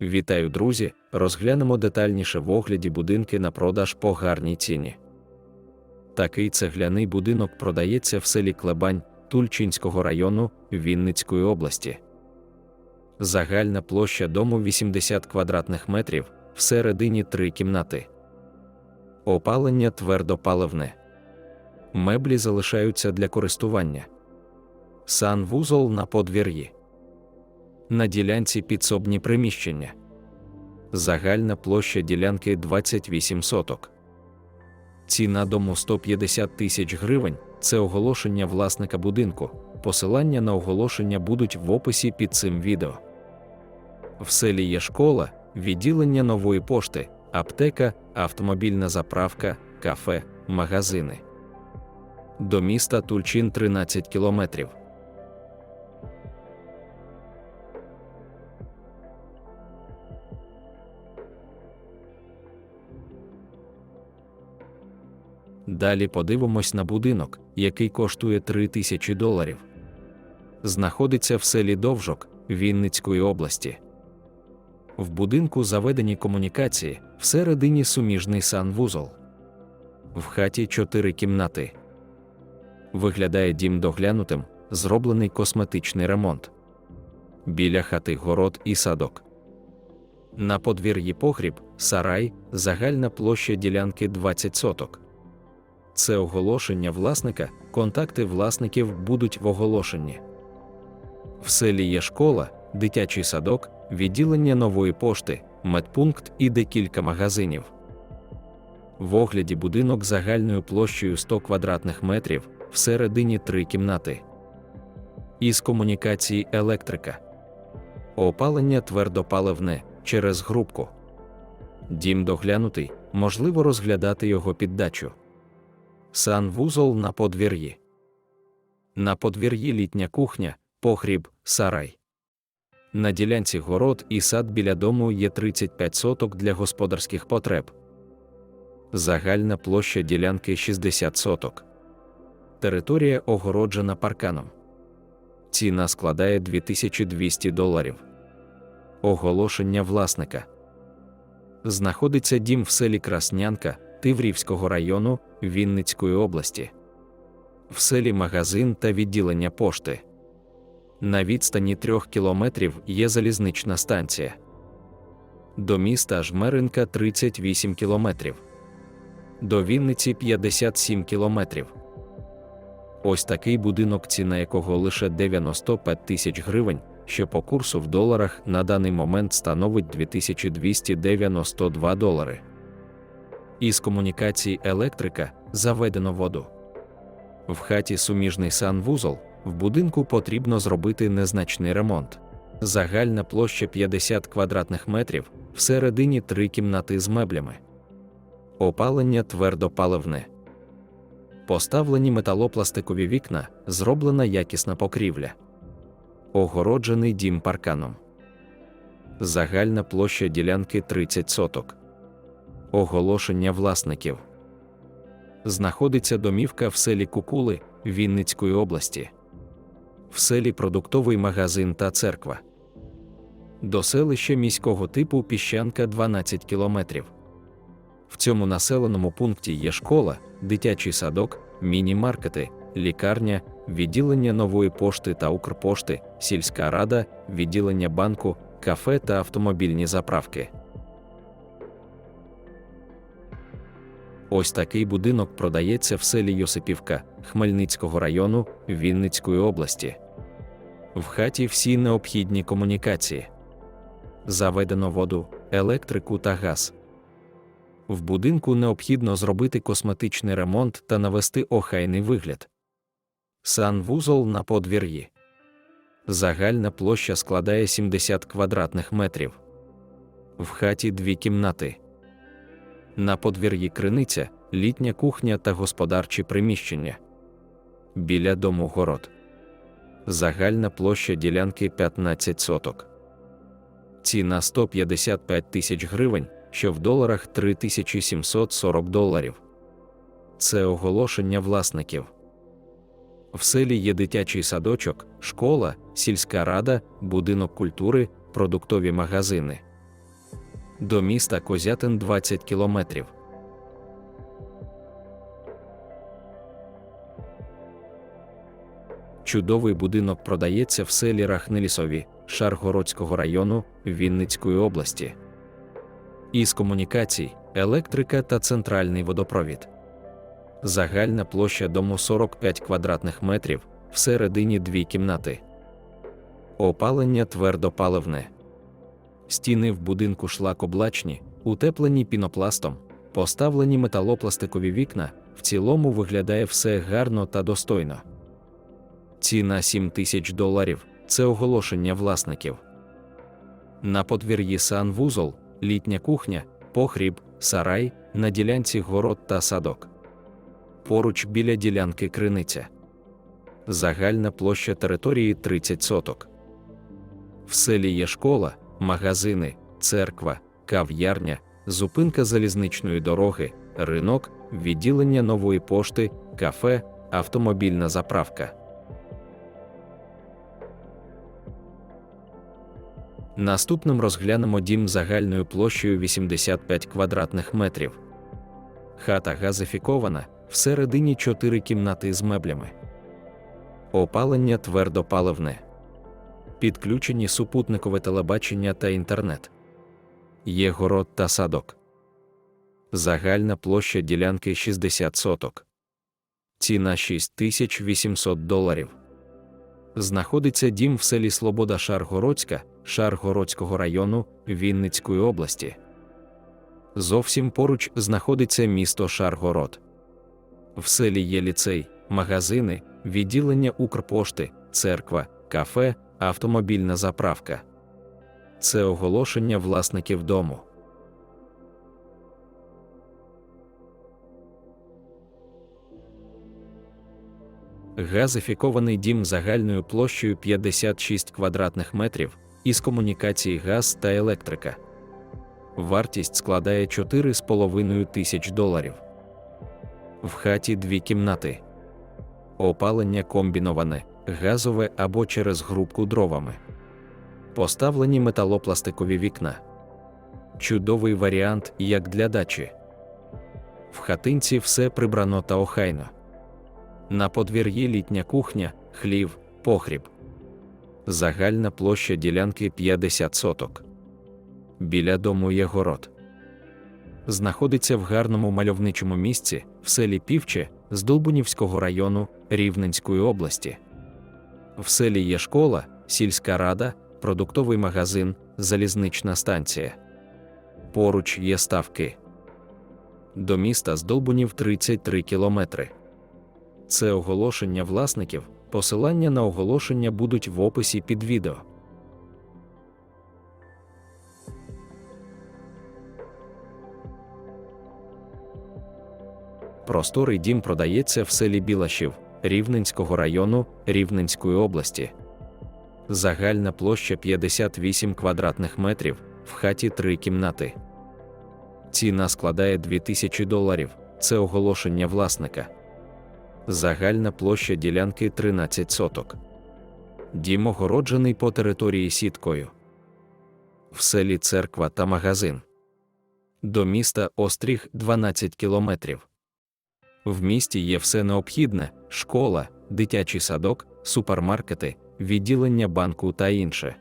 Вітаю, друзі! Розглянемо детальніше в огляді будинки на продаж по гарній ціні. Такий цегляний будинок продається в селі Клебань Тульчинського району Вінницької області. Загальна площа дому 80 квадратних метрів, всередині три кімнати. Опалення твердопаливне. Меблі залишаються для користування. Санвузол на подвір'ї. На ділянці підсобні приміщення. Загальна площа ділянки 28 соток. Ціна дому 150 тисяч гривень це оголошення власника будинку. Посилання на оголошення будуть в описі під цим відео. В селі є школа, відділення нової пошти, аптека, автомобільна заправка, кафе, магазини. До міста Тульчин 13 кілометрів. Далі подивимось на будинок, який коштує 3 тисячі доларів. Знаходиться в селі Довжок Вінницької області. В будинку заведені комунікації, всередині суміжний санвузол. В хаті чотири кімнати. Виглядає дім доглянутим, зроблений косметичний ремонт. Біля хати город і садок. На подвір'ї погріб, сарай, загальна площа ділянки 20 соток. Це оголошення власника, контакти власників будуть в оголошенні. В селі є школа, дитячий садок, відділення нової пошти, медпункт і декілька магазинів. В огляді будинок загальною площею 100 квадратних метрів, всередині три кімнати. Із комунікації електрика. Опалення твердопаливне через грубку. Дім доглянутий, можливо розглядати його під дачу. Санвузол на подвір'ї. На подвір'ї літня кухня, погріб, сарай. На ділянці город і сад біля дому є 35 соток для господарських потреб. Загальна площа ділянки 60 соток. Територія огороджена парканом. Ціна складає 2200 доларів. Оголошення власника. Знаходиться дім в селі Краснянка Тиврівського району Вінницької області. В селі магазин та відділення пошти. На відстані трьох кілометрів є залізнична станція. До міста Жмеринка 38 кілометрів. До Вінниці 57 кілометрів. Ось такий будинок, ціна якого лише 95 тисяч гривень, що по курсу в доларах на даний момент становить 2292 долари. Із комунікацій електрика заведено воду. В хаті суміжний санвузол, в будинку потрібно зробити незначний ремонт. Загальна площа 50 квадратних метрів, всередині три кімнати з меблями. Опалення твердопаливне. Поставлені металопластикові вікна, зроблена якісна покрівля. Огороджений дім парканом. Загальна площа ділянки 30 соток. Оголошення власників. Знаходиться домівка в селі Кукули Вінницької області. В селі продуктовий магазин та церква. До селища міського типу Піщанка 12 кілометрів. В цьому населеному пункті є школа, дитячий садок, міні-маркети, лікарня, відділення нової пошти та Укрпошти, сільська рада, відділення банку, кафе та автомобільні заправки. Ось такий будинок продається в селі Йосипівка Хмельницького району Вінницької області. В хаті всі необхідні комунікації. Заведено воду, електрику та газ. В будинку необхідно зробити косметичний ремонт та навести охайний вигляд. Санвузол на подвір'ї. Загальна площа складає 70 квадратних метрів. В хаті дві кімнати. На подвір'ї криниця, літня кухня та господарчі приміщення. Біля дому город. Загальна площа ділянки 15 соток. Ціна 155 тисяч гривень, що в доларах 3740 доларів. Це оголошення власників. В селі є дитячий садочок, школа, сільська рада, будинок культури, продуктові магазини. До міста Козятин 20 кілометрів. Чудовий будинок продається в селі Рахнелісові, Шаргородського району Вінницької області. Із комунікацій, електрика та центральний водопровід. Загальна площа дому 45 квадратних метрів, всередині дві кімнати. Опалення твердопаливне. Стіни в будинку шлакоблачні, утеплені пінопластом, поставлені металопластикові вікна, в цілому виглядає все гарно та достойно. Ціна 7 тисяч доларів це оголошення власників. На подвір'ї санвузол, літня кухня, похріб, сарай, на ділянці город та садок. Поруч біля ділянки криниця. Загальна площа території 30 соток. В селі є школа, магазини, церква, кав'ярня, зупинка залізничної дороги, ринок, відділення нової пошти, кафе, автомобільна заправка. Наступним розглянемо дім загальною площею 85 квадратних метрів. Хата газифікована, всередині 4 кімнати з меблями. Опалення твердопаливне. Підключені супутникове телебачення та інтернет. Є город та садок. Загальна площа ділянки 60 соток. Ціна 6800 доларів. Знаходиться дім в селі Слобода Шаргородська, Шаргородського району Вінницької області. Зовсім поруч знаходиться місто Шаргород. В селі є ліцей, магазини, відділення Укрпошти, церква, кафе, автомобільна заправка. Це оголошення власників дому. Газифікований дім загальною площею 56 квадратних метрів із комунікації газ та електрика. Вартість складає 4,5 тисяч доларів. В хаті дві кімнати. Опалення комбіноване, газове або через грубку дровами. Поставлені металопластикові вікна. Чудовий варіант як для дачі. В хатинці все прибрано та охайно. На подвір'ї літня кухня, хлів, погріб. Загальна площа ділянки 50 соток. Біля дому є город. Знаходиться в гарному мальовничому місці в селі Півче з Долбунівського району Рівненської області. В селі є школа, сільська рада, продуктовий магазин, залізнична станція. Поруч є ставки. До міста з Долбунів 33 кілометри. Це оголошення власників. Посилання на оголошення будуть в описі під відео. Просторий дім продається в селі Білашів Рівненського району Рівненської області. Загальна площа 58 квадратних метрів, в хаті три кімнати. Ціна складає 2000 доларів. Це оголошення власника. Загальна площа ділянки 13 соток. Дім огороджений по території сіткою. В селі церква та магазин. До міста Остріг 12 кілометрів. В місті є все необхідне: школа, дитячий садок, супермаркети, відділення банку та інше.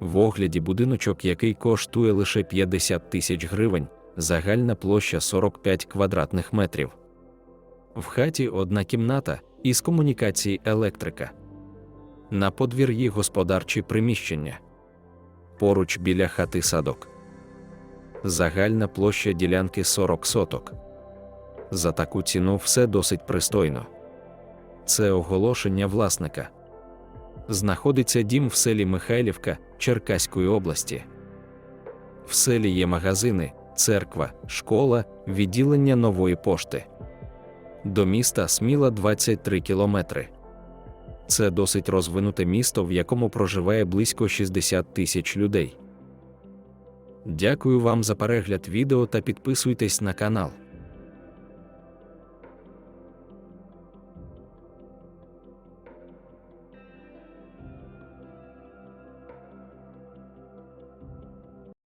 В огляді будиночок, який коштує лише 50 тисяч гривень, загальна площа 45 квадратних метрів. В хаті одна кімната із комунікації електрика. На подвір'ї господарчі приміщення. Поруч біля хати садок. Загальна площа ділянки 40 соток. За таку ціну все досить пристойно. Це оголошення власника знаходиться дім в селі Михайлівка Черкаської області. В селі є магазини, церква, школа, відділення нової пошти. До міста Сміла 23 кілометри. Це досить розвинуте місто, в якому проживає близько 60 тисяч людей. Дякую вам за перегляд відео та підписуйтесь на канал.